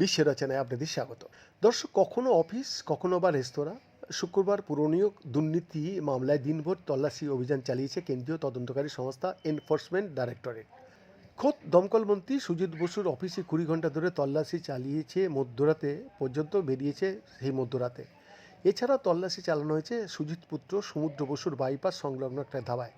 বিশ্বের রচনায় আপনাদের স্বাগত। দর্শক, কখনো অফিস, কখনো বা রেস্তোরাঁ, শুক্রবার পুরনিয়োগ, দুর্নীতি মামলায় দিনভর তল্লাশি অভিযান চালিয়েছে কেন্দ্রীয় তদন্তকারী সংস্থা এনফোর্সমেন্ট ডাইরেক্টরেট খোদ দমকল মন্ত্রী সুজিত বসুর অফিসে কুড়ি ঘণ্টা ধরে তল্লাশি চালিয়েছে মধ্যরাতে পর্যন্ত, বেরিয়েছে সেই মধ্যরাতে। এছাড়া তল্লাশি চালানো হয়েছে সুজিত পুত্র, সমুদ্র বসুর বাইপাস সংলগ্ন একটা ধাবায়।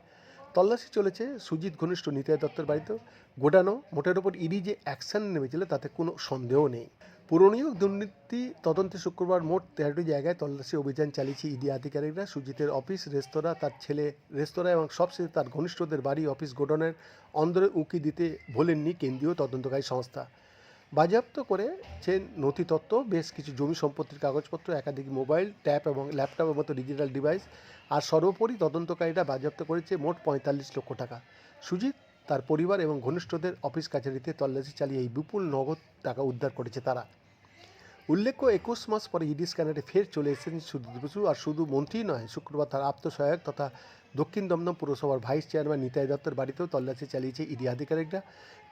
তল্লাশি চলেছে সুজিত ঘনিষ্ঠ নিতাই দত্তের বাড়িতে গোডানো মোটের ওপর ইডি যে অ্যাকশন নেমেছিল তাতে কোনো সন্দেহ নেই। পুরনীয় দুর্নীতি তদন্তে শুক্রবার মোট তেরোটি জায়গায় তল্লাশি অভিযান চালিয়েছে ইডি আধিকারিকরা। সুজিতের অফিস, রেস্তোরাঁ, তার ছেলে রেস্তোরাঁ এবং সবশেষে তার ঘনিষ্ঠদের বাড়ি, অফিস গোডনের অন্দরে উঁকি দিতে ভোলেননি কেন্দ্রীয় তদন্তকারী সংস্থা। বাজেয়াপ্ত করে করেছেন নথিতত্ত্ব, বেশ কিছু জমি সম্পত্তির কাগজপত্র, একাধিক মোবাইল, ট্যাব এবং ল্যাপটপের মতো ডিজিটাল ডিভাইস, আর সর্বোপরি তদন্তকারীরা বাজেয়াপ্ত করেছে মোট পঁয়তাল্লিশ লক্ষ টাকা। সুজিত, তার পরিবার এবং ঘনিষ্ঠদের অফিস কাছারিতে তল্লাশি চালিয়ে এই বিপুল নগদ টাকা উদ্ধার করেছে তারা। উল্লেখ্য, একুশ মাস পরে ইডি স্ক্যানারে ফের চলে এসেছেন সুদীপ বসু। আর শুধু মন্ত্রী নয়, শুক্রবার তার আত্মসহায়ক তথা দক্ষিণ দমদম পুরসভার ভাইস চেয়ারম্যান নিতাই দত্তের বাড়িতেও তল্লাশি চালিয়েছে ইডি আধিকারিকরা।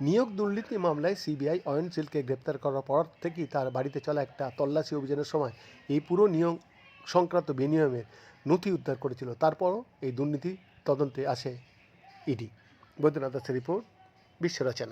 নিয়োগ দুর্নীতি মামলায় সিবিআই অয়নশীলকে গ্রেপ্তার করার পর থেকেই তার বাড়িতে চলা একটা তল্লাশি অভিযানের সময় এই পুরো নিয়োগ সংক্রান্ত বিনিয়মের নথি উদ্ধার করেছিল। তারপরও এই দুর্নীতি তদন্তে আসে ইডি। বৈদ্যনাথ দাসের রিপোর্ট বিশ্ব রচনা